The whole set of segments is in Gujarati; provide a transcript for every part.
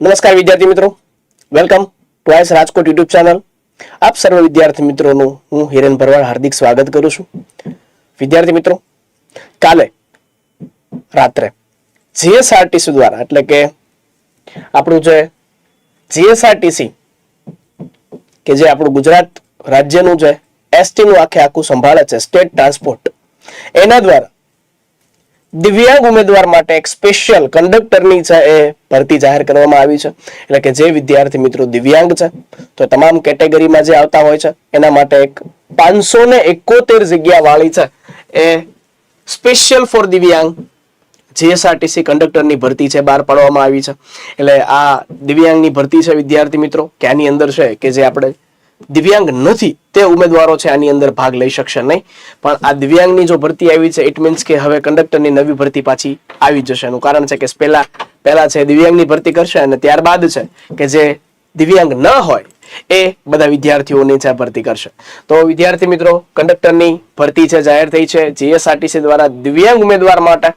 નમસ્કાર વિદ્યાર્થી મિત્રો. Welcome to ICE Rajkot YouTube channel આપ સર્વ વિદ્યાર્થી મિત્રોનું હું હિરેન ભરવાડ હાર્દિક સ્વાગત કરું છું. વિદ્યાર્થી મિત્રો, કાલે રાત્રે જીએસઆરટીસી દ્વારા, એટલે કે આપણું જે જીએસઆરટીસી કે જે આપણું ગુજરાત રાજ્યનું જે એસટીનું આખે આખું સંભાળે છે, સ્ટેટ ટ્રાન્સપોર્ટ, એના દ્વારા દિવ્યાંગ ઉમેદવાર માટે એક સ્પેશિયલ કંડક્ટરની છે એ ભરતી જાહેર કરવામાં આવી છે. એટલે કે જે વિદ્યાર્થી મિત્રો દિવ્યાંગ છે, તો તમામ કેટેગરીમાં જે આવતા હોય છે, એના માટે એક પાંચસો ને એકોતેર જગ્યા વાળી છે એ સ્પેશિયલ ફોર દિવ્યાંગ જીએસઆરટીસી કંડક્ટરની ભરતી છે, બહાર પાડવામાં આવી છે. એટલે આ દિવ્યાંગની ભરતી છે વિદ્યાર્થી મિત્રો, કે આની અંદર છે કે જે આપણે દિવ્યાંગ નથી તે ઉમેદવારો છે, આની અંદર ભાગ લઈ શકશે નહીં. પણ આ દિવ્યાંગની જો ભરતી આવી છે ઇટ મીન્સ કે હવે કંડક્ટરની નવી ભરતી પાછી આવી જશે. એનું કારણ છે કે પહેલા પહેલા છે, દિવ્યાંગની ભરતી કરશે અને ત્યારબાદ છે કે જે દિવ્યાંગ ન હોય, એ બધા વિદ્યાર્થીઓની છે, ભરતી કરશે. તો વિદ્યાર્થી મિત્રો કંડક્ટરની ભરતી છે, જાહેર થઈ છે. જીએસઆરટીસી દ્વારા દિવ્યાંગ ઉમેદવાર માટે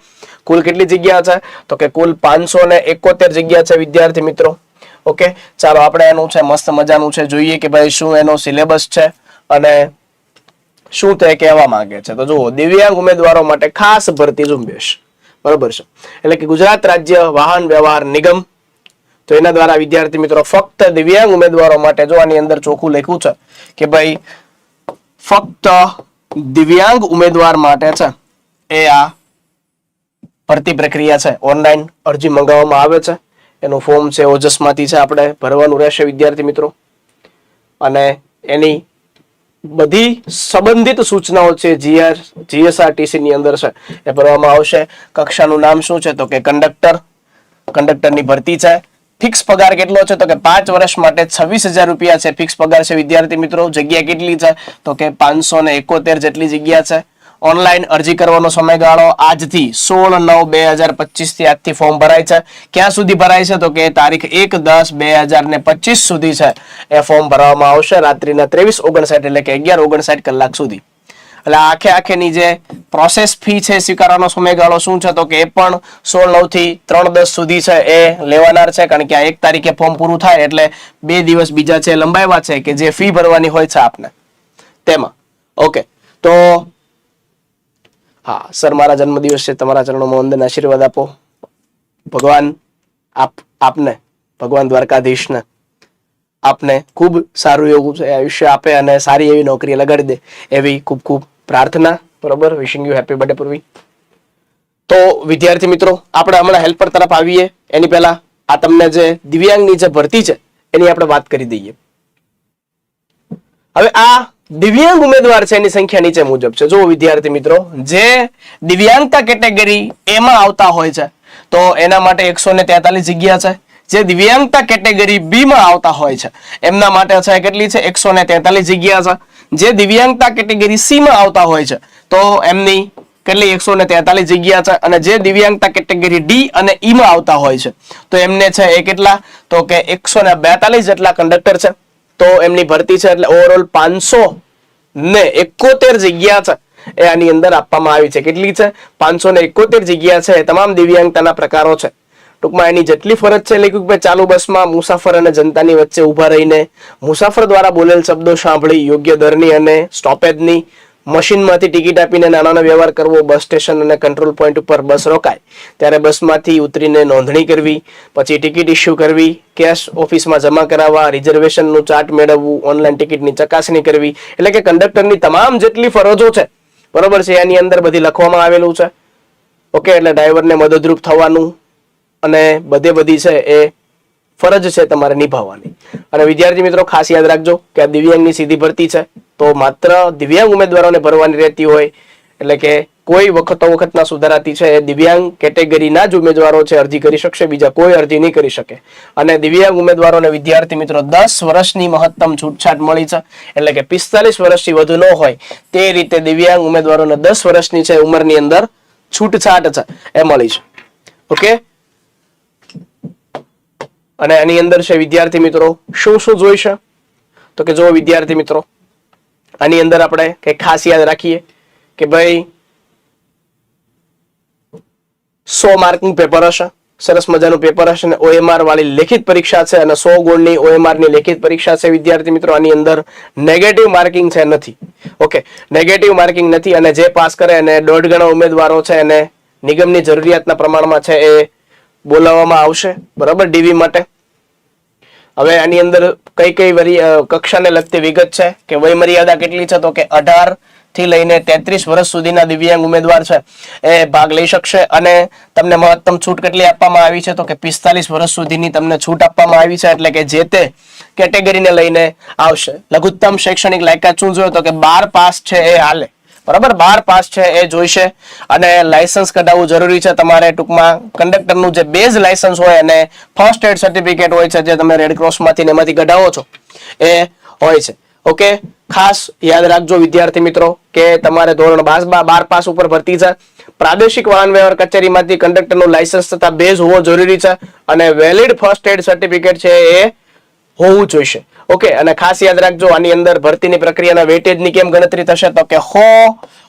કુલ કેટલી જગ્યા છે? તો કે કુલ પાંચસો ને એકોતેર જગ્યા છે, વિદ્યાર્થી મિત્રો. ઓકે ચાલો, આપણે એનું છે, મસ્ત મજાનું છે, જોઈએ કે ભાઈ શું એનો સિલેબસ છે અને શું તે કહેવા માંગે છે. તો જુઓ, દિવ્યાંગ ઉમેદવારો માટે ખાસ ભરતી ઝુંબેશ. બરોબર છે? એટલે કે ગુજરાત રાજ્ય વાહન વ્યવહાર નિગમ, તો એના દ્વારા વિદ્યાર્થી મિત્રો ફક્ત દિવ્યાંગ ઉમેદવારો માટે જો આની અંદર ચોખ્ખું લખ્યું છે કે ભાઈ, ફક્ત દિવ્યાંગ ઉમેદવાર માટે છે, એ આ ભરતી પ્રક્રિયા છે. ઓનલાઈન અરજી મંગાવવામાં આવે છે. એનું ફોર્મ છે ઓજસમાંથી છે આપણે ભરવાનું રહેશે વિદ્યાર્થી મિત્રો. અને એની બધી સંબંધિત સૂચનાઓ છે જીઆર, જીએસઆરટીસી ની અંદર છે, એ ભરવામાં આવશે. કક્ષાનું નામ શું છે? તો કે કંડક્ટર કંડક્ટરની ભરતી છે. ફિક્સ પગાર કેટલો છે? તો કે પાંચ વર્ષ માટે છવ્વીસ હજાર રૂપિયા છે. ફિક્સ પગાર છે વિદ્યાર્થી મિત્રો. જગ્યા કેટલી છે? તો કે પાંચસો ને એકોતેર જેટલી જગ્યા છે. ઓનલાઈન અરજી કરવાનો સમયગાળો આજથી સોળ નવ બે હજાર પચીસથી આજથી ફોર્મ ભરાય છે. ક્યાં સુધી ભરાય છે? તો કે તારીખ એક દસ બે હજાર ને પચીસ સુધી છે. એ ફોર્મ ભરવામાં આવશે રાત્રિના ત્રેવીસ ઓગણસાઠ એટલે કે અગિયાર ઓગણસાઠ કલાક સુધી. એટલે આખે આખેની જે પ્રોસેસ ફી છે, સ્વીકારવાનો સમયગાળો શું છે? તો કે એ પણ સોળ નવથી ત્રણ દસ સુધી છે એ લેવાનાર છે, કારણ કે આ એક તારીખે ફોર્મ પૂરું થાય એટલે બે દિવસ બીજા છે લંબાવ્યા છે કે જે ફી ભરવાની હોય છે આપને. તેમાં. ઓકે. તો હા, સર, મારા જન્મદિવસ છે. તમારા ચરણોમાં વંદન, આશીર્વાદ આપો. ભગવાન, આપ, આપને, ભગવાન દ્વારકાધીશને, આપને ખૂબ સારું એવું આયુષ્ય આપે અને સારી એવી નોકરી લગાડી દે એવી ખૂબ ખૂબ પ્રાર્થના. બરોબર? Wishing you happy birthday Purvi તો, વિદ્યાર્થી મિત્રો, આપણે હમણાં હેલ્પર તરફ આવીએ. એની પહેલા આ તમને જે દિવ્યાંગની જે ભરતી છે, એની આપણે વાત કરી દઈએ. હવે આ દિવ્યાંગ ઉમેદવાર છે એની સંખ્યા નીચે મુજબ છે. જો વિદ્યાર્થી મિત્રો, જે દિવ્યાંગતા કેટેગરી એમાં આવતા હોય છે, તો એના માટે એકસો ને તેતાલીસ જગ્યા છે. જે દિવ્યાંગતા કેટેગરી બી માં આવતા હોય છે, એમના માટે છે કેટલી છે? એકસો ને જગ્યા છે. જે દિવ્યાંગતા કેટેગરી સી માં આવતા હોય છે, તો એમની કેટલી? એકસો ને તેતાલીસ જગ્યા છે. અને જે દિવ્યાંગતા કેટેગરી ડી અને ઈ માં આવતા હોય છે, તો એમને છે એ કેટલા? તો કે એકસો ને બેતાલીસ જેટલા કંડક્ટર છે. તો એમની ભરતી છે એટલે ઓવરઓલ પાંચસો ને એકોતેર જગ્યા છે એ આની અંદર આપવામાં આવી છે. કેટલી છે? પાંચસો ને એકોતેર જગ્યા છે. તમામ દિવ્યાંગતાના પ્રકારો છે. ટૂંકમાં એની જેટલી ફરજ છે લખ્યું કે ભાઈ, ચાલુ બસમાં મુસાફર અને જનતાની વચ્ચે ઊભા રહીને મુસાફર દ્વારા બોલેલ શબ્દો સાંભળી, યોગ્ય દરની અને સ્ટોપેજની મશીનમાંથી ટિકિટ આપીને નાનાનો વ્યવહાર કરવો, બસ સ્ટેશન અને કંટ્રોલ પોઈન્ટ ઉપર બસ રોકાય. ત્યારે બસમાંથી ઉતરીને નોંધણી કરવી, પછી ટિકિટ ઇસ્યુ કરવી કેશ ઓફિસમાં જમા કરાવવા, રિઝર્વેશનનું ચાર્ટ મેળવવું ઓનલાઈન ટિકિટની ચકાસણી કરવી. એટલે કે કંડક્ટરની તમામ જેટલી ફરજો છે, બરોબર છે, એની અંદર બધી લખવામાં આવેલું છે. ઓકે એટલે ડ્રાઈવરને મદદરૂપ થવાનું અને બધે બધી છે એ ફરજ છે તમારે નિભાવવાની. અને વિદ્યાર્થી મિત્રો, ખાસ યાદ રાખજો કે આ દિવ્યાંગની સીધી ભરતી છે. તો માત્ર દિવ્યાંગ ઉમેદવારોને ભરવાની રહેતી હોય, એટલે કે કોઈ વખતો વખતના સુધારાતી છે એ દિવ્યાંગ કેટેગરીના જ ઉમેદવારો છે, અરજી કરી શકશે, બીજા કોઈ અરજી નહીં કરી શકે. અને દિવ્યાંગ ઉમેદવારોને વિદ્યાર્થી મિત્રો દસ વર્ષની મહત્તમ છૂટછાટ મળી છે, એટલે કે પિસ્તાલીસ વર્ષથી વધુ ન હોય, તે રીતે દિવ્યાંગ ઉમેદવારોને દસ વર્ષની છે ઉંમરની અંદર છૂટછાટ છે, એ મળી છે. ઓકે? અને એની અંદર છે વિદ્યાર્થી મિત્રો, શું શું જોઈશે? તો કે જો વિદ્યાર્થી મિત્રો આની અંદર આપણે કઈ ખાસ યાદ રાખીએ કે ભાઈ સો માર્કનું પેપર હશે, સરસ મજાનું પેપર હશે અને ઓએમઆર વાળી લેખિત પરીક્ષા છે અને સો ગુણની ઓએમઆરની લેખિત પરીક્ષા છે. વિદ્યાર્થી મિત્રો, આની અંદર નેગેટિવ માર્કિંગ છે નથી. ઓકે નેગેટિવ માર્કિંગ નથી અને જે પાસ કરે અને દોઢ ગણા ઉમેદવારો છે એને નિગમની જરૂરિયાતના પ્રમાણમાં છે એ બોલાવવામાં આવશે. બરાબર? ડીવી માટે. હવે આની અંદર કઈ કઈ કક્ષાને લગતી વિગત છે? કે વય મર્યાદા કેટલી છે? તો કે અઢારથી લઈને તેત્રીસ વર્ષ સુધીના દિવ્યાંગ ઉમેદવાર છે, એ ભાગ લઈ શકશે. અને તમને મહત્તમ છૂટ કેટલી આપવામાં આવી છે? તો કે પિસ્તાલીસ વર્ષ સુધીની તમને છૂટ આપવામાં આવી છે, એટલે કે જે તે કેટેગરીને લઈને આવશે. લઘુત્તમ શૈક્ષણિક લાયકાત શું જોયો? તો કે બાર પાસ છે, એ હાલે. બરાબર? બાર પાસ છે એ જોઈશે. અને લાયસન્સ કઢાવવું જરૂરી છે તમારે ટૂંકમાં. કંડક્ટરનું જે બેઝ લાયસન્સ હોય અને ફર્સ્ટ એડ સર્ટિફિકેટ હોય છે જે તમે રેડક્રોસમાંથી ને એમાંથી કઢાવો છો, એ હોય છે. ઓકે? ખાસ યાદ રાખજો વિદ્યાર્થી મિત્રો કે તમારે ધોરણ બાર બાર પાસ ઉપર ભરતી છે. પ્રાદેશિક વાહન વ્યવહાર કચેરીમાંથી કંડક્ટરનું લાયસન્સ તથા બેઝ હોવો જરૂરી છે. અને વેલિડ ફર્સ્ટ એડ સર્ટિફિકેટ છે એ હોવું જોઈશે. ઓકે, અને ખાસ યાદ રાખજો, આની અંદર ભરતીની પ્રક્રિયાના વેટેજની કેમ ગણતરી થશે? તો કે હો,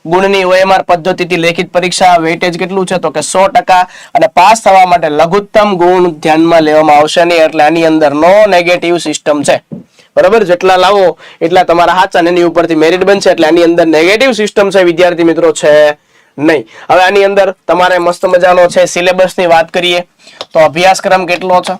ગુણની ઓએમઆર પદ્ધતિથી લેખિત પરીક્ષા વેટેજ કેટલું છે? તો કે સો ટકા, અને પાસ થવા માટે લઘુત્તમ ગુણ ધ્યાનમાં લેવામાં આવશે નહીં, એટલે આની અંદર નો નેગેટિવ સિસ્ટમ છે. બરાબર? જેટલા લાવો, એટલા તમારા હાથ એની ઉપરથી મેરિટ બનશે, એટલે આની અંદર નેગેટિવ સિસ્ટમ છે, વિદ્યાર્થી મિત્રો, છે નહીં. હવે આની અંદર તમારે મસ્ત મજાનો છે સિલેબસની વાત કરીએ. તો અભ્યાસક્રમ કેટલો છે?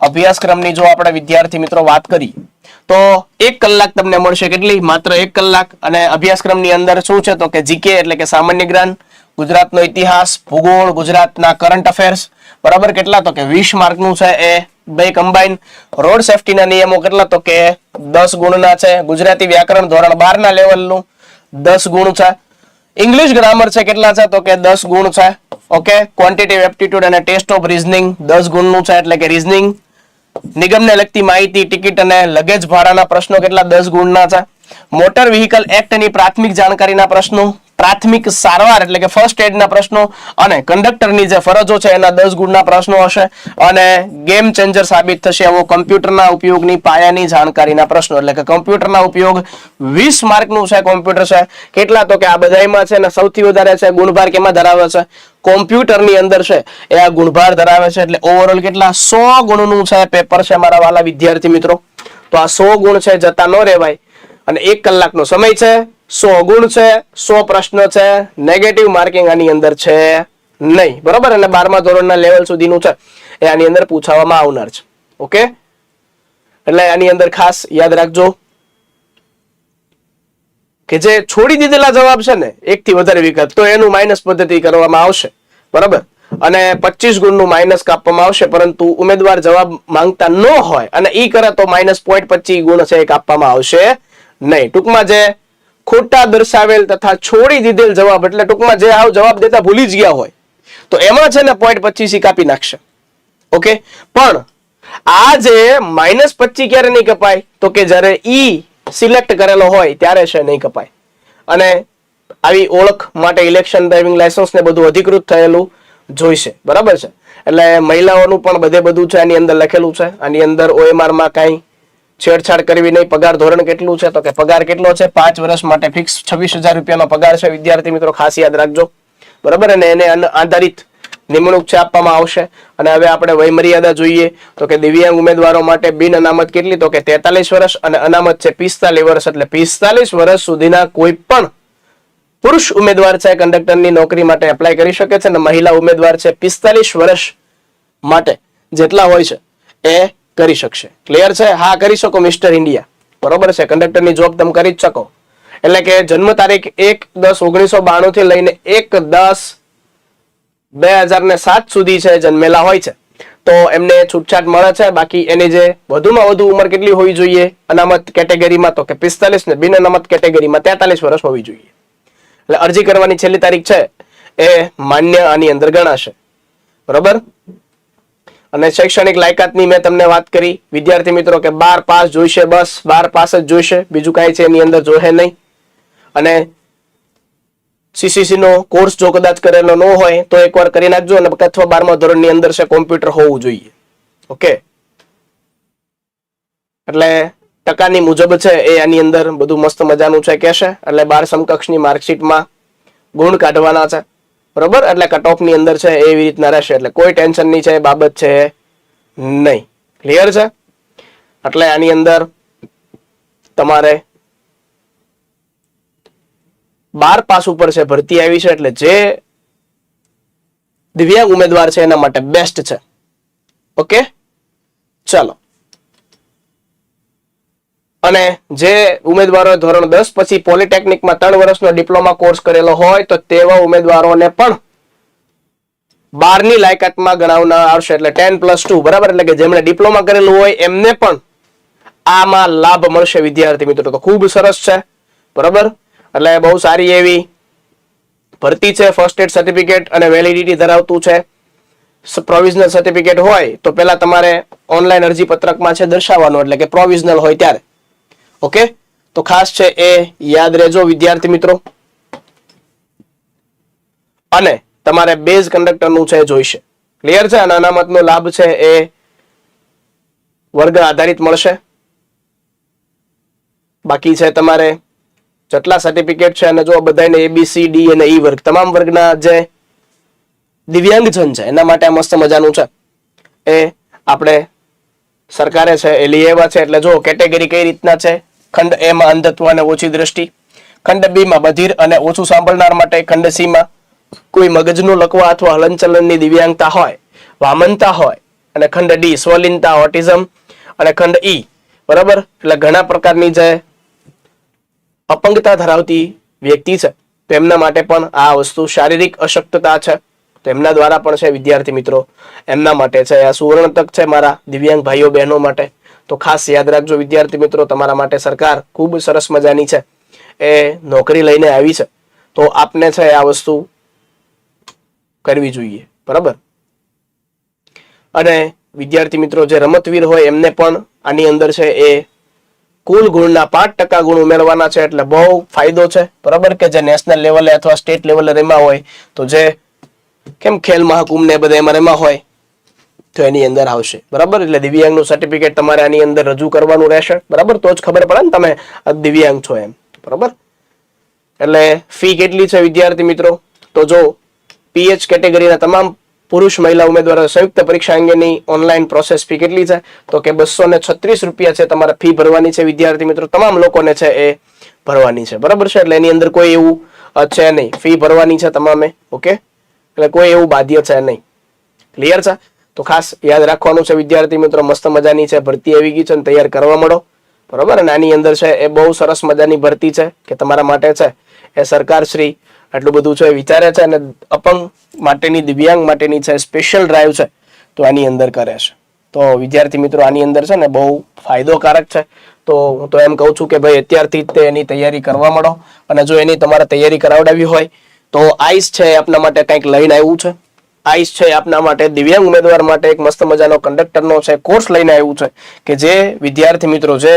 અભ્યાસક્રમની જો આપણે વિદ્યાર્થી મિત્રો વાત કરીએ તો એક કલાક તમને મળશે કેટલી? માત્ર એક કલાક. અને અભ્યાસક્રમની અંદર શું છે? તો કે જીકે એટલે કે સામાન્ય જ્ઞાન, ગુજરાતનો ઇતિહાસ, ભૂગોળ, ગુજરાતના કરંટ અફેર્સ બરાબર કેટલા? તો કે વીસ માર્કનું છે એ બે કમ્બાઈન રોડ સેફટીના નિયમો કેટલા? તો કે દસ ગુણના છે. ગુજરાતી વ્યાકરણ ધોરણ બાર ના લેવલનું દસ ગુણ છે. ઇંગ્લિશ ગ્રામર છે કેટલા છે? તો કે દસ ગુણ છે. ઓકે ક્વોન્ટિટી એપ્ટિટ્યુડ અને ટેસ્ટ ઓફ રીઝનિંગ દસ ગુણનું છે. એટલે કે રીઝનિંગ નિગમને લગતી માહિતી, ટિકિટ અને લગેજ ભાડાના પ્રશ્નો કેટલા દસ ગુણના છે? મોટર વ્હીકલ એક્ટની પ્રાથમિક જાણકારીના પ્રશ્નો, પ્રાથમિક સારવાર એટલે કે ફર્સ્ટ એડના પ્રશ્નો અને કંડક્ટરની જે ફરજો છે એના દસ ગુણના પ્રશ્નો હશે અને ગેમ ચેન્જર સાબિત થશે એવો કમ્પ્યુટરના ઉપયોગની પાયાની જાણકારીના પ્રશ્નો. એટલે કે કમ્પ્યુટરના ઉપયોગ વીસ માર્કનું છે કોમ્પ્યુટર છે. કેટલા તો કે આ બધાયમાં છે ને સૌથી વધારે છે, ગુણભાર કેમાં ધરાવે છે? કોમ્પ્યુટરની અંદર છે, એ આ ગુણભાર ધરાવે છે એટલે ઓવરઓલ કેટલા સો ગુણનું છે પેપર છે મારા વાલા વિદ્યાર્થી મિત્રો? તો આ સો ગુણ છે, જતા ન રહેવાય. અને એક કલાકનો સમય છે, સો ગુણ છે, સો પ્રશ્ન છે નેગેટિવ માર્કિંગ આની અંદર છે નહીં. બરોબર? અને બારમા ધોરણના લેવલ સુધીનું છે, એ આની અંદર પૂછાવામાં આવનાર છે. ઓકે? એટલે આની અંદર ખાસ યાદ રાખજો. કે જે છોડી દીધેલા જવાબ છે ને એક થી વધારે વિગત, તો એનું માઇનસ પદ્ધતિ કરવામાં આવશે. બરાબર? અને પચીસ ગુણનું માઇનસ કાપવામાં આવશે, પરંતુ ઉમેદવાર જવાબ માંગતા ન હોય અને ઈ કરે તો માઇનસ પોઈન્ટ પચીસ ગુણ છે એ કાપવામાં આવશે નહીં. ટૂંકમાં જે ખોટા દર્શાવેલ તથા છોડી દીધેલ જવાબ, એટલે ટૂંકમાં જે આવ જવાબ દેતા ભૂલી જ ગયા હોય, તો એમાં છે ને પોઈન્ટ પચીસ કાપી નાખશે. ઓકે? પણ આ જે માઇનસ પચીસ ક્યારે નહીં કપાય? તો કે જ્યારે ઈ સિલેક્ટ કરેલો હોય ત્યારે છે નહીં કપાય. અને આવી ઓળખ માટે ઇલેક્શન ડ્રાઇવિંગ લાયસન્સ ને બધું અધિકૃત થયેલું જોઈશે. બરાબર છે? એટલે મહિલાઓનું પણ બધે બધું છે, આની અંદર લખેલું છે. આની અંદર ઓએમઆરમાં કાંઈ છેડછાડ કરવી નહીં. પગાર ધોરણ કેટલું છે? તો કે પગાર કેટલો છે? પાંચ વર્ષ માટે ફિક્સ છવ્વીસ હજાર રૂપિયાનો પગાર છે. વિદ્યાર્થી મિત્રો, ખાસ યાદ રાખજો. બરાબર? અને એને આધારિત નિમણૂક છે આપવામાં આવશે. અને હવે આપણે વયમર્યાદા જોઈએ. તો કે દિવ્યાંગ ઉમેદવારો માટે બિન અનામત કેટલી? તો કે તેતાલીસ વર્ષ અને અનામત છે પિસ્તાલીસ વર્ષ. એટલે પિસ્તાલીસ વર્ષ સુધીના કોઈ પણ પુરુષ ઉમેદવાર છે, કંડક્ટરની નોકરી માટે એપ્લાય કરી શકે છે અને મહિલા ઉમેદવાર છે, પિસ્તાલીસ વર્ષ માટે જેટલા હોય છે, એ કરી શકશે. ક્લિયર છે? હા, કરી શકો મિસ્ટર ઇન્ડિયા બરોબર છે? કંડક્ટરની જોબ તમે કરી જ શકો. એટલે કે જન્મ તારીખ એક દસ ઓગણીસો બાણું થી લઈને એક દસ બે હજાર ને સાત સુધી છે, જન્મેલા હોય છે. તો એમને છૂટછાટ મળે છે. બાકી એની જે વધુમાં વધુ ઉંમર કેટલી હોવી જોઈએ? અનામત કેટેગરીમાં તો કે પિસ્તાલીસ ને બિન અનામત કેટેગરીમાં તેતાલીસ વર્ષ હોવી જોઈએ. એટલે અરજી કરવાની છેલ્લી તારીખ છે એ માન્ય આની અંદર ગણાશે. બરોબર? અને શૈક્ષણિક લાયકાતની મેં તમને વાત કરી. વિદ્યાર્થી મિત્રો કે બાર પાસ જોઈશે બસ, બાર પાસ જ જોઈશે. બીજું કાંઈ છે એની અંદર જોહે નહીં. અને સીસીસી નો કોર્સ જો કદાચ કરેલો ન હોય તો એકવાર કરી નાખજો અને અથવા બારમા ધોરણની અંદર છે કોમ્પ્યુટર હોવું જોઈએ. ઓકે? એટલે ટકાની મુજબ છે એ આની અંદર બધું મસ્ત મજાનું છે કહેશે એટલે બાર સમકક્ષની માર્કશીટમાં ગુણ કાઢવાના છે. બરોબર? એટલે કટ અંદર છે એવી રીતના રહેશે. એટલે કોઈ ટેન્શન નહીં છે એ બાબત છે નહીં. ક્લિયર છે? એટલે આની અંદર તમારે બાર પાસ ઉપર છે, ભરતી આવી છે, એટલે જે દિવ્યાંગ ઉમેદવાર છે એના માટે બેસ્ટ છે. ઓકે ચાલો. અને જે ઉમેદવારોએ ધોરણ દસ પછી પોલિટેકનિકમાં ત્રણ વર્ષનો ડિપ્લોમા કોર્સ કરેલો હોય તો તેવા ઉમેદવારોને પણ બારની લાયકાતમાં ગણાવના આવશે એટલે ટેન પ્લસ ટુ, બરાબર? એટલે કે જેમણે ડિપ્લોમા કરેલું હોય એમને પણ આમાં લાભ મળશે વિદ્યાર્થી મિત્રો. તો ખૂબ સરસ છે, બરાબર? એટલે બહુ સારી એવી ભરતી છે ફર્સ્ટ એડ સર્ટિફિકેટ અને વેલિડિટી ધરાવતું છે. પ્રોવિઝનલ સર્ટિફિકેટ હોય તો પહેલા તમારે ઓનલાઈન અરજી પત્રકમાં છે દર્શાવવાનું, એટલે કે પ્રોવિઝનલ હોય ત્યારે. ઓકે તો ખાસ છે એ યાદ રહેજો, વિદ્યાર્થી મિત્રો. અને તમારે બેઝ કંડક્ટરનું છે જોઈશે. ક્લિયર છે? અને અનામતનો લાભ છે એ વર્ગ આધારિત મળશે. બાકી છે તમારે જેટલા સર્ટિફિકેટ છે અને જો બધાને એબીસી ડી અને ઈ વર્ગ, તમામ વર્ગના જે દિવ્યાંગજન છે, એના માટે મસ્ત મજાનું છે. એ આપણે સરકારે છે, એ લઈ આવ્યા છે. એટલે જો કેટેગરી કઈ રીતના છે? ખંડ એ માં અંધત્વ અને ઓછી દ્રષ્ટિ. ખંડ બી માં બધીર અને ઓછું સાંભળનાર માટે ખંડ સી માં કોઈ મગજનું લકવા અથવા હલનચલનની દિવ્યાંગતા હોય, વામનતા હોય અને ખંડ ડી સ્વલિનતા, ઓટિઝમ અને ખંડ ઈ, બરાબર? એટલે ઘણા પ્રકારની જે અપંગતા ધરાવતી વ્યક્તિ છે તો એમના માટે પણ આ વસ્તુ શારીરિક અશક્તતા છે. તો એમના દ્વારા પણ છે, વિદ્યાર્થી મિત્રો, એમના માટે છે. આ સુવર્ણ તક છે મારા દિવ્યાંગ ભાઈઓ બહેનો માટે. તો ખાસ યાદ રાખજો વિદ્યાર્થી મિત્રો, તમારા માટે સરકાર ખૂબ સરસ મજાની છે. એ નોકરી લઈને આવી છે. તો આપને છે આ વસ્તુ કરવી જોઈએ. બરાબર? અને વિદ્યાર્થી મિત્રો, જે રમતવીર હોય એમને પણ આની અંદર છે એ કુલ ગુણના પાંચ ટકા ગુણ ઉમેરવાના છે, એટલે બહુ ફાયદો છે. બરાબર? કે જે નેશનલ લેવલે અથવા સ્ટેટ લેવલે રમ્યા હોય, તો જે કેમ ખેલ મહાકુંભ ને બધા એમાં રમ્યા હોય તો એની અંદર આવશે. બરાબર? એટલે દિવ્યાંગનું સર્ટિફિકેટ તમારે આની અંદર રજૂ કરવાનું રહેશે. બરાબર? તો જ ખબર પડે ને તમે દિવ્યાંગ છો એમ. બરાબર? એટલે ફી કેટલી છે વિદ્યાર્થી મિત્રો? તો જો પીએચ કેટેગરીના તમામ પુરુષ મહિલા ઉમેદવારો સંયુક્ત પરીક્ષા અંગેની ઓનલાઈન પ્રોસેસ ફી કેટલી છે? તો કે બસો ને છત્રીસ રૂપિયા છે તમારે ફી ભરવાની છે વિદ્યાર્થી મિત્રો. તમામ લોકોને છે એ ભરવાની છે. બરાબર છે? એટલે એની અંદર કોઈ એવું છે નહીં. ફી ભરવાની છે તમામે. ઓકે? એટલે કોઈ એવું બાધ્ય છે નહીં. ક્લિયર છે? તો ખાસ યાદ રાખવાનું છે, વિદ્યાર્થી મિત્રો, મસ્ત મજાની છે, ભરતી આવી ગઈ છે અને તૈયાર કરવા મળો. બરોબર? અને આની અંદર છે, એ બહુ સરસ મજાની ભરતી છે, કે તમારા માટે છે, એ સરકાર શ્રી આટલું બધું છે વિચારે છે અને અપંગ માટેની, દિવ્યાંગ માટેની છે, સ્પેશિયલ ડ્રાઈવ છે, તો આની અંદર કરે છે. તો વિદ્યાર્થી મિત્રો, આની અંદર છે ને બહુ ફાયદોકારક છે. તો હું તો એમ કહું છું કે ભાઈ, અત્યારથી જ તે એની તૈયારી કરવા મળો. અને જો એની તમારે તૈયારી કરાવડાવી હોય, તો આઈસ છે આપના માટે કંઈક લઈને આવ્યું છે. આઈસ છે આપના માટે દિવ્યાંગ ઉમેદવાર માટે એક મસ્ત મજાનો કંડક્ટરનો છે કોર્સ લઈને આવ્યું છે કે જે વિદ્યાર્થી મિત્રો જે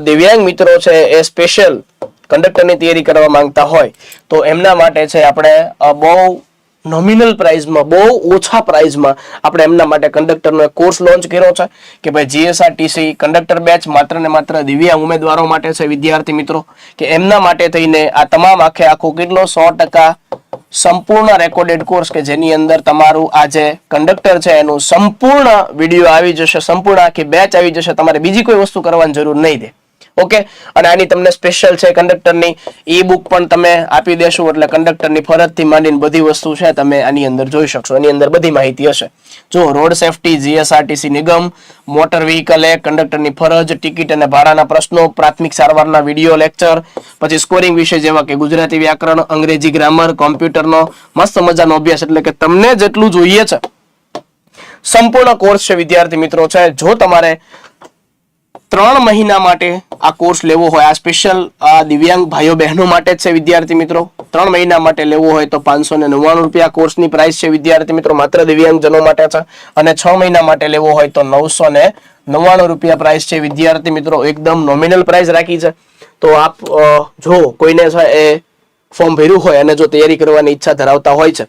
દિવ્યાંગ મિત્રો છે એ સ્પેશિયલ કંડક્ટરની તૈયારી કરવા માંગતા હોય, તો એમના માટે છે આપણે બહુ નોમિનલ પ્રાઇઝમાં બહુ ઓછા પ્રાઇઝમાં આપણે એમના માટે કંડક્ટરનો એક કોર્સ લોન્ચ કર્યો છે કે ભાઈ જીએસઆરટીસી કંડક્ટર બેચ માત્ર ને માત્ર દિવ્યાંગ ઉમેદવારો માટે છે વિદ્યાર્થી મિત્રો, કે એમના માટે થઈને આ તમામ આખે આખો કેટલો સો ટકા સંપૂર્ણ રેકોર્ડેડ કોર્સ કે જેની અંદર તમારું આ જે કંડક્ટર છે, એનું સંપૂર્ણ વીડિયો આવી જશે, સંપૂર્ણ આખી બેચ આવી જશે, તમારે બીજી કોઈ વસ્તુ કરવાની જરૂર નહીં દે ઓકે? અને આની તમને સ્પેશિયલ છે કંડક્ટરની ઈ બુક પણ તમે આપી દેશો, એટલે કંડક્ટરની ફરજથી માંડીને બધી વસ્તુ છે, તમે આની અંદર જોઈ શકશો. એની અંદર બધી માહિતી હશે. જો રોડ સેફટી, જીએસઆરટીસી નિગમ, મોટર વ્હીકલ એક્ટ કંડક્ટરની ફરજ ટિકિટ અને ભાડાના પ્રશ્નો, પ્રાથમિક સારવારના વીડિયો લેક્ચર પછી સ્કોરિંગ વિશે જેવા કે ગુજરાતી વ્યાકરણ, અંગ્રેજી ગ્રામર કોમ્પ્યુટરનો મસ્ત મજાનો અભ્યાસ, એટલે કે તમને જેટલું જોઈએ છે. સંપૂર્ણ કોર્સ છે, વિદ્યાર્થી મિત્રો, છે, જો તમારે ત્રણ મહિના માટે આ કોર્સ લેવો હોય. આ સ્પેશિયલ આ દિવ્યાંગ ભાઈઓ બહેનો માટે જ છે વિદ્યાર્થી મિત્રો. ત્રણ મહિના માટે લેવો હોય તો પાંચસો ને નવ્વાણું રૂપિયા કોર્સની પ્રાઇસ છે વિદ્યાર્થી મિત્રો. માત્ર દિવ્યાંગજનો માટે છે. અને છ મહિના માટે લેવો હોય તો નવસો ને નવ્વાણું રૂપિયા પ્રાઇસ છે વિદ્યાર્થી મિત્રો. એકદમ નોમિનલ પ્રાઇસ રાખી છે. તો આપ જો કોઈને છે એ ફોર્મ ભર્યું હોય અને જો તૈયારી કરવાની ઈચ્છા ધરાવતા હોય છે,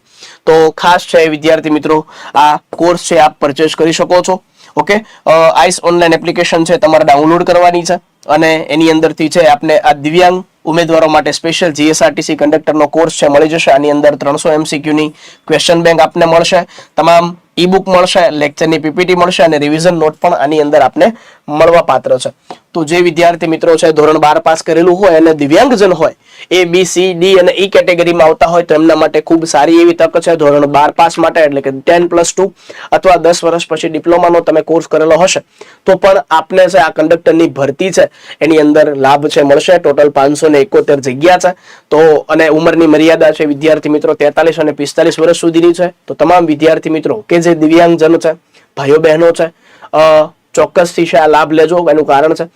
તો ખાસ છે વિદ્યાર્થી મિત્રો, આ કોર્સ છે, આપ પરચેસ કરી શકો છો. ઓકે? આઈસ ઓનલાઈન એપ્લિકેશન છે તમારે ડાઉનલોડ કરવાની છે અને એની અંદરથી છે આપને આ દિવ્યાંગ ઉમેદવારો માટે સ્પેશિયલ જીએસઆરટીસી કંડક્ટરનો કોર્સ છે, મળી જશે. આની અંદર ત્રણસો એમસીક્યુની ક્વેશ્ચન બેંક આપને મળશે. તમામ ઈ બુક મળશે લેક્ચરની પીપીટી મળશે અને રિવિઝન નોટ પણ આની અંદર આપને મળવા પાત્ર છે. તો જે વિદ્યાર્થી મિત્રો છે, ધોરણ બાર પાસ કરેલું હોય અને દિવ્યાંગજન હોય, એ બી સી ડી અને ઈ કેટેગરીમાં આવતા હોય તો એમના માટે ખૂબ સારી એવી તક છે. ધોરણ બાર પાસ માટે, એટલે કે ટેન પ્લસ ટુ અથવા દસ વર્ષ પછી ડિપ્લોમાનો તમે કોર્સ કરેલો હશે, તો પણ આપને છે આ કંડક્ટરની ભરતી છે, એની અંદર લાભ છે, મળશે. ટોટલ પાંચસો ને એકોતેર જગ્યા છે. તો અને ઉંમરની મર્યાદા છે, વિદ્યાર્થી મિત્રો તેતાલીસ અને પિસ્તાલીસ વર્ષ સુધીની છે. તો તમામ વિદ્યાર્થી મિત્રો, કે જે દિવ્યાંગજન છે, ભાઈઓ બહેનો છે ચોક્કસ ચોક્કસથી છે આ લાભ લેજો, એનું કારણ છે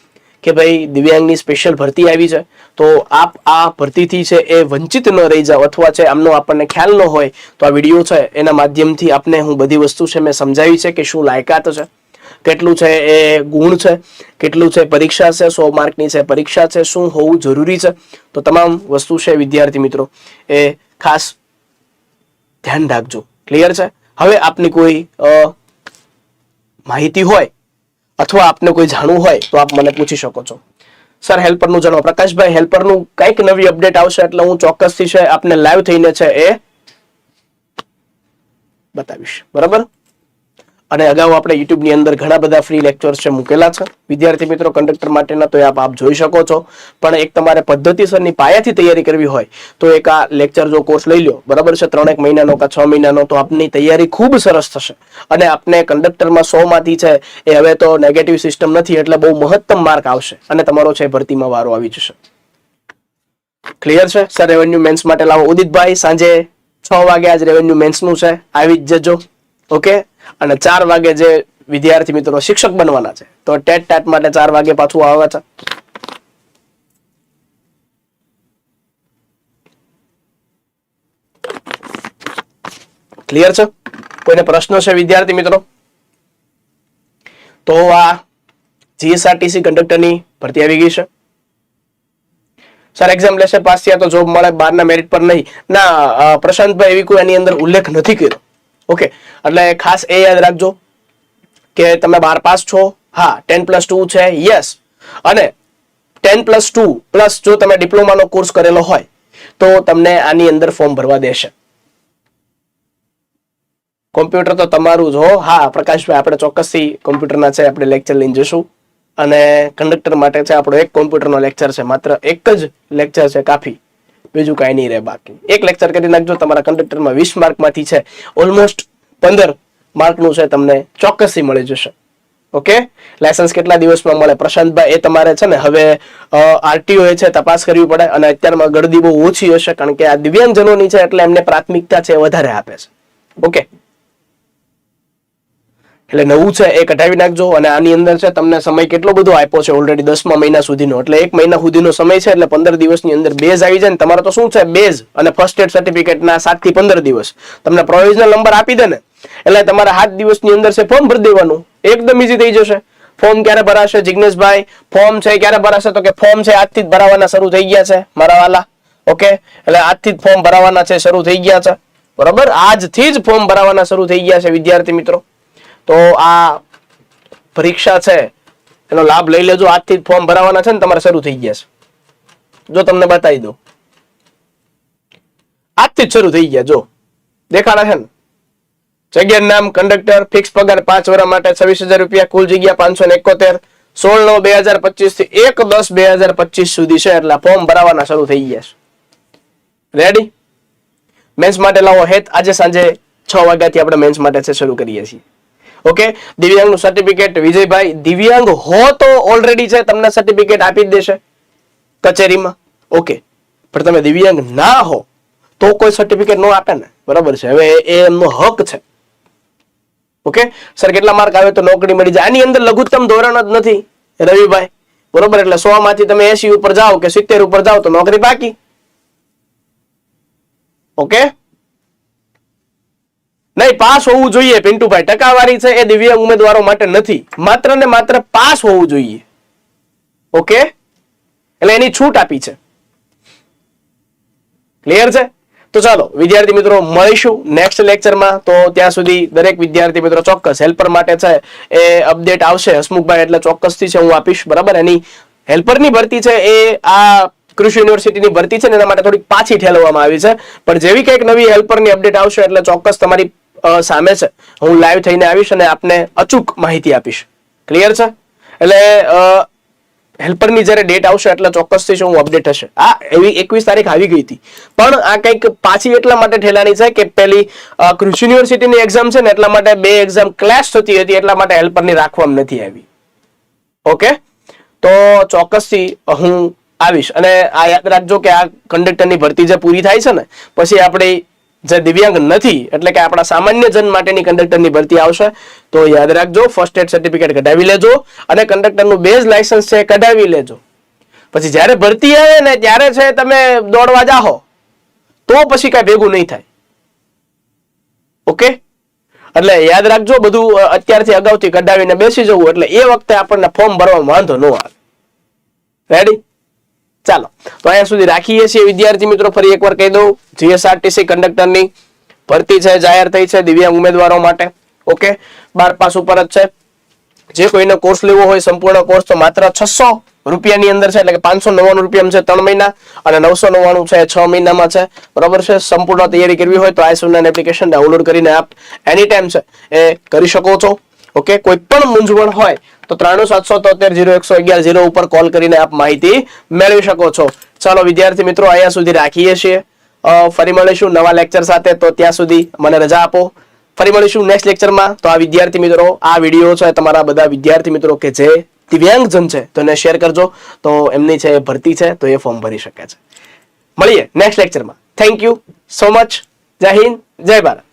કે ભાઈ દિવ્યાંગની સ્પેશિયલ ભરતી આવી છે. તો આપ આ ભરતીથી છે એ વંચિત ન રહી જાઓ અથવા છે આમનો આપણને ખ્યાલ ન હોય તો આ વીડિયો છે એના માધ્યમથી આપને હું બધી વસ્તુ છે મેં સમજાવી છે કે શું લાયકાત છે, કેટલું છે એ ગુણ છે, કેટલું છે પરીક્ષા છે, સો માર્કની છે પરીક્ષા છે, શું હોવું જરૂરી છે. તો તમામ વસ્તુ છે વિદ્યાર્થી મિત્રો એ ખાસ ધ્યાન રાખજો. ક્લિયર છે? હવે આપની કોઈ માહિતી હોય અથવા આપને કોઈ જાણવું હોય તો આપ મને પૂછી શકો છો. સર, હેલ્પરનું જણાવો. પ્રકાશભાઈ, હેલ્પરનું કંઈક નવી અપડેટ આવશે એટલે હું ચોક્કસથી છે આપને લાઈવ થઈને છે એ બતાવીશ. બરાબર? અને અગાઉ આપણે યુટ્યુબની અંદર ઘણા બધા ફ્રી લેક્ચર્સ છે મૂકેલા છે. વિદ્યાર્થી મિત્રો કંડક્ટર માટેના તો આપ આપ જોઈ શકો છો. પણ એક તમારે પદ્ધતિસરની પાયાથી તૈયારી કરવી હોય, તો એક આ લેક્ચર જો કોર્સ લઈ લો બરાબર છે? ત્રણેક મહિનાનો કે છ મહિનાનો, તો આપની તૈયારી ખૂબ સરસ થશે. અને આપને કંડક્ટરમાં સો માંથી છે, એ હવે તો નેગેટિવ સિસ્ટમ નથી, એટલે બહુ મહત્તમ માર્ક આવશે. અને તમારો છે ભરતીમાં વારો આવી જશે. ક્લિયર છે? સર રેવન્યુ મેન્સ માટે લાવો. ઉદિતભાઈ, સાંજે છ વાગે આજ રેવન્યુ મેન્સનું છે. આવી જ જજો. ઓકે અને ચાર વાગે જે વિદ્યાર્થી મિત્રો શિક્ષક બનવાના છે. તો ટેટ ટાટ માટે ચાર વાગે પાછું આવે છે. ક્લિયર છે? કોઈને પ્રશ્નો છે વિદ્યાર્થી મિત્રો? તો આ જીએસઆરટીસી કંડક્ટરની ભરતી આવી ગઈ છે. સર એક્ઝામ લેશે, પાસ થયા તો જોબ મળે, બારના મેરિટ પર નહીં. ના પ્રશાંતભાઈ એવી કોઈ એની અંદર ઉલ્લેખ નથી કર્યો. ઓકે એટલે ખાસ એ યાદ રાખજો કે તમે બાર પાસ છો. હા ટેન પ્લસ ટુ છે યસ અને ટેન પ્લસ ટુ પ્લસ જો તમે ડિપ્લોમાનો કોર્સ કરેલો હોય, તો તમને આની અંદર ફોર્મ ભરવા દેશે. કોમ્પ્યુટર તો તમારું જ હો. હા, પ્રકાશભાઈ, આપણે ચોક્કસથી કોમ્પ્યુટરના છે, આપણે લેક્ચર લઈને જઈશું. અને કંડક્ટર માટે છે, આપણો એક કોમ્પ્યુટરનો લેક્ચર છે, માત્ર એક જ લેક્ચર છે, કાફી. બીજું કાંઈ નહીં રહે બાકી. એક લેક્ચર કરી નાખજો, તમારા કન્ડક્ટરમાં વીસ માર્કમાંથી છે ઓલમોસ્ટ પંદર માર્કનું છે, તમને ચોક્કસથી મળી જશે. ઓકે લાયસન્સ કેટલા દિવસમાં મળે? પ્રશાંતભાઈ, એ તમારે છે ને, હવે આરટીઓ એ છે, તપાસ કરવી પડે, અને અત્યારમાં ગળદી બહુ ઓછી હશે, કારણ કે આ દિવ્યાંગજનોની છે, એટલે એમને પ્રાથમિકતા છે વધારે આપે છે. ઓકે એટલે નવું છે એ કઢાવી નાખજો અને આની અંદર છે તમને સમય કેટલો બધો આપ્યો છે ઓલરેડી દસમા મહિના સુધીનો. એટલે એક મહિના સુધીનો સમય છે એટલે પંદર દિવસની અંદર બેઝ આવી જાય ને તમારે તો શું છે? બેઝ અને ફર્સ્ટ એડ સર્ટિફિકેટના સાતથી પંદર દિવસ. તમને પ્રોવિઝનલ નંબર આપી દે ને, એટલે તમારે સાત દિવસની અંદર છે ફોર્મ ભરી દેવાનું. એકદમ ઈઝી થઈ જશે. ફોર્મ ક્યારે ભરાશે? જિગ્નેશભાઈ ફોર્મ છે ક્યારે ભરાશે? તો કે ફોર્મ છે આજથી જ ભરાવાના શરૂ થઈ ગયા છે, મારા વાલા. ઓકે એટલે આજથી જ ફોર્મ ભરાવાના છે, શરૂ થઈ ગયા છે. બરોબર? આજથી જ ફોર્મ ભરાવાના શરૂ થઈ ગયા છે, વિદ્યાર્થી મિત્રો. તો આ પરીક્ષા છે, એનો લાભ લઈ લેજો. આજથી ફોર્મ ભરાવાના છે ને તમારે શરૂ થઈ ગયા છે. જો તમને બતાવી દઉં. આજથી જ શરૂ થઈ ગયા, જો. દેખાડા છે ને? જગ્યા નામ કંડક્ટર ફિક્સ પગાર પાંચ વર્ષ માટે છવ્વીસ હજાર રૂપિયા, કુલ જગ્યા પાંચસો ને એકોતેર. સોળ નવ બે હજાર પચીસથી એક દસ બે હજાર પચીસ સુધી છે, એટલે ફોર્મ ભરાવાના શરૂ થઈ ગયા છે. રેડી મેન્સ માટે લાવો હેત. આજે સાંજે છ વાગ્યાથી આપણે મેન્સ માટે છે, શરૂ કરીએ છીએ. ઓકે? દિવ્યાંગનું સર્ટિફિકેટ વિજયભાઈ, દિવ્યાંગ હો તો ઓલરેડી છે, તમને સર્ટિફિકેટ આપી દેશે કચેરીમાં. ઓકે? પણ તમે દિવ્યાંગ ના હો, તો કોઈ સર્ટિફિકેટ ન આપે ને. બરાબર છે. હવે એ એમનો હક છે. ઓકે? સર, કેટલા માર્ક આવે તો નોકરી મળી જાય. આની અંદર લઘુત્તમ ધોરણ જ નથી, રવિભાઈ. બરોબર? એટલે સો માંથી તમે એસી ઉપર જાઓ કે સિત્તેર ઉપર જાઓ તો નોકરી બાકી. ઓકે? નહીં, પાસ હોવું જોઈએ પિન્ટુભાઈ. ટકાવારી છે એ દિવ્યાંગ ઉમેદવારો માટે નથી. માત્ર ને માત્ર પાસ હોવું જોઈએ. ઓકે? એટલે એની છૂટ આપી છે. ક્લિયર છે? તો ચાલો, વિદ્યાર્થી મિત્રો, મળીશું નેક્સ્ટ લેક્ચરમાં તો ત્યાં સુધી દરેક વિદ્યાર્થી મિત્રો ચોક્કસ હેલ્પર માટે છે એ અપડેટ આવશે. હસમુખભાઈ એટલે ચોક્કસથી છે, હું આપીશ. બરાબર? એની હેલ્પરની ભરતી છે એ આ કૃષિ યુનિવર્સિટીની ભરતી છે ને એના માટે થોડીક પાછી ઠેલવવામાં આવી છે. પણ જેવી કંઈક નવી હેલ્પરની અપડેટ આવશે એટલે ચોક્કસ તમારી સામે છે. હું લાઈવ થઈને આવીશ અને આપને અચૂક માહિતી આપીશ. ક્લિયર છે? એટલે હેલ્પરની જ્યારે ડેટ આવશે એટલે ચોક્કસથી શું અપડેટ હશે. આ, એવી એકવીસ તારીખ આવી ગઈ હતી. પણ આ કંઈક પાછી એટલા માટે ઠેલાની છે કે પેલી કૃષિ યુનિવર્સિટીની એક્ઝામ છે ને એટલા માટે બે એક્ઝામ ક્લેશ થતી હતી, એટલા માટે હેલ્પરની રાખવામાં નથી આવી. ઓકે તો ચોક્કસથી હું આવીશ. અને આ યાદ રાખજો કે આ કંડક્ટરની ભરતી જે પૂરી થાય છે ને, પછી આપણી જે દિવ્યાંગ નથી, એટલે કે આપણા સામાન્ય જન માટેની કંડક્ટરની ભરતી આવશે, તો યાદ રાખજો ફર્સ્ટ એડ સર્ટિફિકેટ કઢાવી લેજો અને કંડક્ટરનું બેઝ લાયસન્સ છે કઢાવી લેજો. પછી જ્યારે ભરતી આવે ને ત્યારે છે તમે દોડવા જાહો, તો પછી કાંઈ ભેગું નહીં થાય. ઓકે? એટલે યાદ રાખજો, બધું અત્યારથી અગાઉથી કઢાવીને બેસી જવું, એટલે એ વખતે આપણને ફોર્મ ભરવામાં વાંધો ન આવે. રેડી ચાલો, તો અહીંયા સુધી રાખીએ છીએ. વિદ્યાર્થી મિત્રો, ફરી એકવાર કહી દઉં, જીએસઆરટીસી કંડક્ટરની ભરતી છે, જાહેર થઈ છે દિવ્યાંગ ઉમેદવારો માટે. ઓકે? બાર પાસ ઉપર જ છે. જે કોઈને કોર્સ લેવો હોય, સંપૂર્ણ કોર્સ તો માત્ર છસો રૂપિયાની અંદર છે, એટલે કે પાંચસો નવ્વાણું રૂપિયા છે, ત્રણ મહિના અને નવસો નવ્વાણું છે છ મહિનામાં છે. બરોબર છે? સંપૂર્ણ તૈયારી કરવી હોય તો આ સુનાન એપ્લિકેશન ડાઉનલોડ કરીને આપ એની ટાઈમ છે, એ કરી શકો છો. ઓકે? કોઈ પણ મૂંઝવણ હોય તો ત્રાણું સાતસો તોતેર જીરો એકસો અગિયાર જીરો ઉપર કોલ કરીને આપ માહિતી મેળવી શકો છો. ચાલો વિદ્યાર્થી મિત્રો, અહીંયા સુધી રાખીએ છીએ. ફરી મળીશું નવા લેક્ચર સાથે. તો ત્યાં સુધી મને રજા આપો. ફરી મળીશું નેક્સ્ટ લેક્ચરમાં તો આ વિદ્યાર્થી મિત્રો, આ વીડિયો છે તમારા બધા વિદ્યાર્થી મિત્રો કે જે દિવ્યાંગજન છે, તો એને શેર કરજો. તો એમની છે ભરતી છે, તો એ ફોર્મ ભરી શકે છે. મળીએ નેક્સ્ટ લેક્ચરમાં થેન્ક યુ સો મચ જય હિન્દ, જય ભારત.